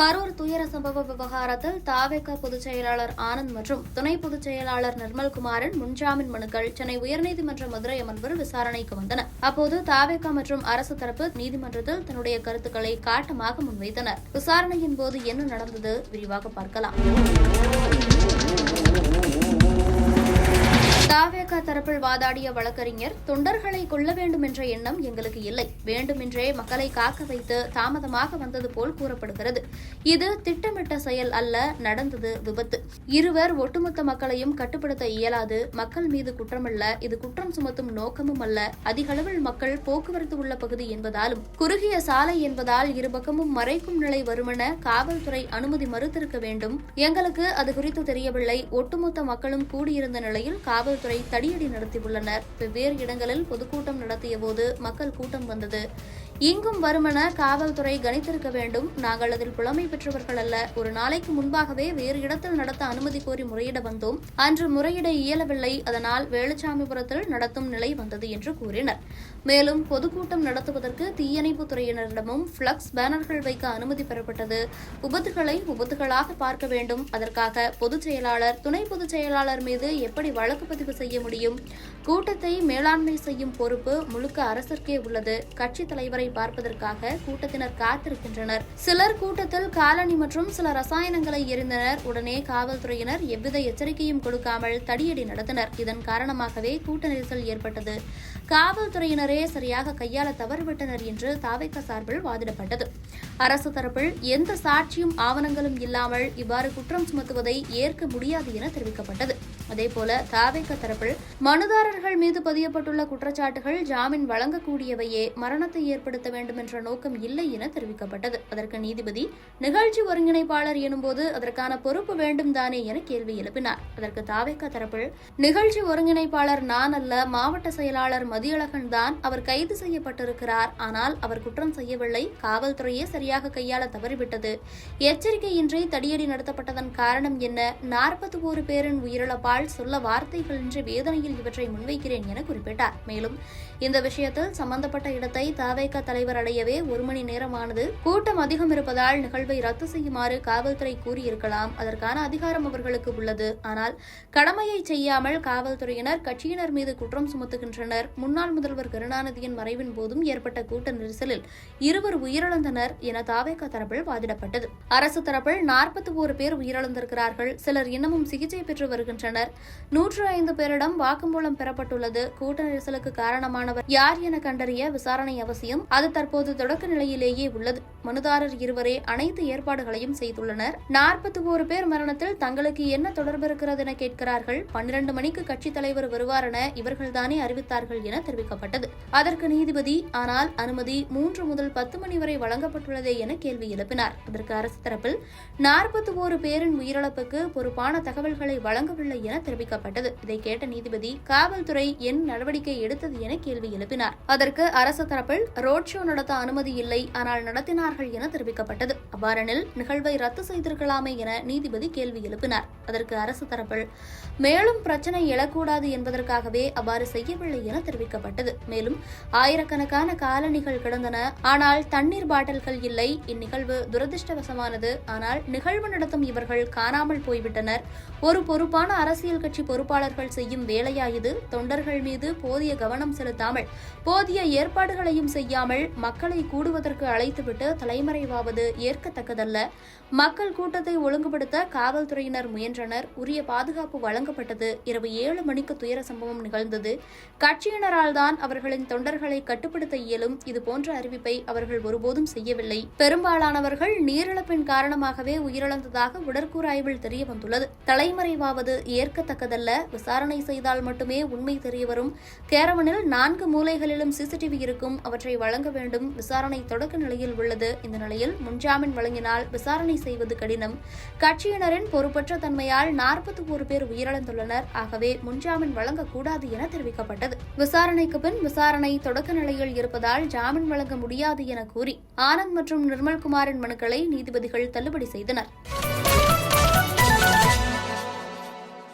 கரூர் துயர சம்பவ விவகாரத்தில் தாவேக பொதுச் செயலாளர் ஆனந்த் மற்றும் துணை பொதுச் செயலாளர் நிர்மல்குமாரின் முன்ஜாமீன் மனுக்கள் சென்னை உயர்நீதிமன்ற மதுரை அமர்வில் விசாரணைக்கு வந்தன. அப்போது தாவேக மற்றும் அரசு தரப்பு நீதிமன்றத்தில் தன்னுடைய கருத்துக்களை காட்டமாக முன்வைத்தனர். விசாரணையின் போது என்ன நடந்தது விரிவாக பார்க்கலாம். தாவேக தரப்பில் வாதாடிய வழக்கறிஞர் தொண்டர்களை கொல்ல வேண்டும் என்ற எண்ணம் எங்களுக்கு இல்லை. வேண்டுமென்றே மக்களை காக்க வைத்து தாமதமாக வந்தது போல் கூறப்படுகிறது. இது திட்டமிட்ட செயல் அல்ல நடந்தது விபத்து. இருவர் ஒட்டுமொத்த மக்களையும் கட்டுப்படுத்த இயலாது மக்கள் மீது குற்றமல்ல இது குற்றம் சுமத்தும் நோக்கமும் அல்ல. அதிகளவில் மக்கள் போக்குவரத்து உள்ள பகுதி என்பதாலும் குறுகிய சாலை என்பதால் இருபக்கமும் மறைக்கும் நிலை வருமென காவல்துறை அனுமதி மறுத்திருக்க வேண்டும். எங்களுக்கு அது குறித்து தெரியவில்லை. ஒட்டுமொத்த மக்களும் கூடியிருந்த நிலையில் காவல் காவல்துறை தடியடி நடத்தியுள்ளனர். வெவ்வேறு இடங்களில் பொதுக்கூட்டம் நடத்திய போது மக்கள் கூட்டம் வந்தது. இங்கும் வருமென காவல்துறை கணித்திருக்க வேண்டும். நாங்கள் அதில் புலமை பெற்றவர்கள் அல்ல. ஒரு நாளைக்கு முன்பாகவே வேறு இடத்தில் நடத்த அனுமதி கோரி முறையிட வந்தோம். அன்று முறையிட இயலவில்லை. அதனால் வேலுச்சாமிபுரத்தில் நடத்தும் நிலை வந்தது என்று கூறினர். மேலும் பொதுக்கூட்டம் நடத்துவதற்கு தீயணைப்பு துறையினரிடமும் பிளக்ஸ் பேனர்கள் வைக்க அனுமதி பெறப்பட்டது. விபத்துகளை விபத்துகளாக பார்க்க வேண்டும். அதற்காக பொதுச் செயலாளர் துணை பொதுச் செயலாளர் மீது எப்படி வழக்கு பதிவு செய்ய முடியும்? கூட்டத்தை மேலாண்மை செய்யும் பொறுப்பு முழுக்க அரசிற்கே உள்ளது. கட்சித் தலைவரை பார்ப்பதற்காக கூட்டத்தினர் காத்திருக்கின்றனர். சிலர் கூட்டத்தில் காலணி மற்றும் சில ரசாயனங்களை எரிந்தனர். உடனே காவல்துறையினர் எவ்வித எச்சரிக்கையும் கொடுக்காமல் தடியடி நடத்தினர். இதன் காரணமாகவே கூட்ட நெரிசல் ஏற்பட்டது. காவல்துறையினரே சரியாக கையாள தவறுவிட்டனர் என்று தாவைக்க சார்பில் வாதிடப்பட்டது. அரசு தரப்பில் எந்த சாட்சியும் ஆவணங்களும் இல்லாமல் இவ்வாறு குற்றம் சுமத்துவதை ஏற்க முடியாது என தெரிவிக்கப்பட்டது. அதேபோல தாவேக்க தரப்பில் மனுதாரர்கள் மீது பதியப்பட்டுள்ள குற்றச்சாட்டுகள் ஜாமீன் வழங்கக்கூடியவையே. மரணத்தை ஏற்படுத்த வேண்டும் என்ற நோக்கம் இல்லை என தெரிவிக்கப்பட்டது. அதற்கு நீதிபதி நிகழ்ச்சி ஒருங்கிணைப்பாளர் எனும்போது அதற்கான பொறுப்பு வேண்டும் தானே என கேள்வி எழுப்பினார். அதற்கு தாவேக்க தரப்பில் நிகழ்ச்சி ஒருங்கிணைப்பாளர் நான் அல்ல மாவட்ட செயலாளர் மதியழகன் தான் அவர் கைது செய்யப்பட்டிருக்கிறார். ஆனால் அவர் குற்றம் செய்யவில்லை காவல்துறையே சரியாக கையாள தவறிவிட்டது. எச்சரிக்கையின்றி தடியடி நடத்தப்பட்டதன் காரணம் என்ன? நாற்பத்தி ஒரு பேரின் உயிரிழப்பால் சொல்ல வார்த்தைகள் இன்றி வேதனையில் இவற்றை முன்வைக்கிறேன் என குறிப்பிட்டார். மேலும் இந்த விஷயத்தில் சம்பந்தப்பட்ட இடத்தை தாவேக தலைவர் அடையவே ஒரு மணி நேரமானது. கூட்டம் அதிகம் இருப்பதால் நிகழ்வை ரத்து செய்யுமாறு காவல்துறை கூறியிருக்கலாம். அதற்கான அதிகாரம் அவர்களுக்கு உள்ளது. ஆனால் கடமையை செய்யாமல் காவல்துறையினர் கட்சியினர் மீது குற்றம் சுமத்துகின்றனர். முன்னாள் முதல்வர் கருணாநிதியின் மறைவின் போதும் ஏற்பட்ட கூட்ட நெரிசலில் இருவர் உயிரிழந்தனர் என தாவேக தரப்பில் வாதிடப்பட்டது. அரசு தரப்பில் நாற்பத்தி ஒரு பேர் உயிரிழந்திருக்கிறார்கள். சிலர் இன்னமும் சிகிச்சை பெற்று வருகின்றனர். நூற்று ஐந்து பேரிடம் வாக்குமூலம் பெறப்பட்டுள்ளது. கூட்ட நெரிசலுக்கு காரணமானவர் யார் என கண்டறிய விசாரணை அவசியம். அது தற்போது தொடக்க நிலையிலேயே உள்ளது. மனுதாரர் இருவரே அனைத்து ஏற்பாடுகளையும் செய்துள்ளனர். நாற்பத்தி ஒரு பேர் மரணத்தில் தங்களுக்கு என்ன தொடர்பு இருக்கிறது என கேட்கிறார்கள். பன்னிரண்டு மணிக்கு கட்சித் தலைவர் வருவார் என இவர்கள்தானே அறிவித்தார்கள் என தெரிவிக்கப்பட்டது. அதற்கு நீதிபதி ஆனால் அனுமதி மூன்று முதல் பத்து மணி வரை வழங்கப்பட்டுள்ளதே என கேள்வி எழுப்பினார். அதற்கு அரசு தரப்பில் நாற்பத்தி ஒரு பேரின் உயிரிழப்புக்கு பொறுப்பான தகவல்களை வழங்கவில்லை என தெரிவிக்கப்பட்டது. இதை கேட்ட நீதிபதி காவல்துறை என் நடவடிக்கை எடுத்தது என கேள்வி எழுப்பினார். அதற்கு அரசு தரப்பில் ரோட் ஷோ நடத்த அனுமதி இல்லை ஆனால் நடத்தினார்கள் என தெரிவிக்கப்பட்டது. அவ்வாறெனில் நிகழ்வை ரத்து செய்திருக்கலாமே என நீதிபதி கேள்வி எழுப்பினார். அதற்கு அரசு தரப்பில் மேலும் பிரச்சனை எழக்கூடாது என்பதற்காகவே அவ்வாறு செய்யவில்லை என தெரிவிக்கப்பட்டது. மேலும் ஆயிரக்கணக்கான காலணிகள் கிடந்தன. ஆனால் தண்ணீர் பாட்டில்கள் இல்லை. இந்நிகழ்வு துரதிருஷ்டவசமானது. ஆனால் நிகழ்வு நடத்தும் இவர்கள் காணாமல் போய்விட்டனர். ஒரு பொறுப்பான அரசியல் கட்சி பொறுப்பாளர்கள் செய்யும் வேலையா இது தொண்டர்கள் மீது போதிய கவனம் செலுத்தாமல் போதிய ஏற்பாடுகளையும் செய்யாமல் மக்களை கூடுவதற்கு அழைத்துவிட்டு தலைமறைவாவது ஏற்கத்தக்கதல்ல மக்கள் கூட்டத்தை ஒழுங்குபடுத்த காவல்துறையினர் முயன்றனர். உரிய பாதுகாப்பு வழங்கப்பட்டது. இரவு ஏழு மணிக்கு துயர சம்பவம் நிகழ்ந்தது. கட்சியினரால் தான் அவர்களின் தொண்டர்களை கட்டுப்படுத்த இயலும். இதுபோன்ற அறிவிப்பை அவர்கள் ஒருபோதும் செய்யவில்லை. பெரும்பாலானவர்கள் நீரிழப்பின் காரணமாகவே உயிரிழந்ததாக உடற்கூறாய்வில் தெரிய வந்துள்ளது தலைமறைவாவது ஏற்கத்தக்கதல்ல. விசாரணை செய்தால் மட்டுமே உண்மை தெரியவரும். கேரவனில் நான்கு மூலைகளிலும் சிசிடிவி இருக்கும். அவற்றை வழங்க வேண்டும். விசாரணை தொடக்க நிலையில் உள்ளது. இந்த நிலையில் முன்ஜாமீன் வழங்கினால் விசாரணை செய்வது கடினம். கட்சியினரின் பொறுப்பற்ற தன்மையால் நாற்பத்தி ஒரு பேர் உயிரிழந்துள்ளனர். ஆகவே முன்ஜாமீன் வழங்கக்கூடாது என தெரிவிக்கப்பட்டது. விசாரணைக்கு பின் விசாரணை தொடக்க நிலையில் இருப்பதால் ஜாமீன் வழங்க முடியாது என கூறி ஆனந்த் மற்றும் நிர்மல்குமாரின் மனுக்களை நீதிபதிகள் தள்ளுபடி செய்தனர்.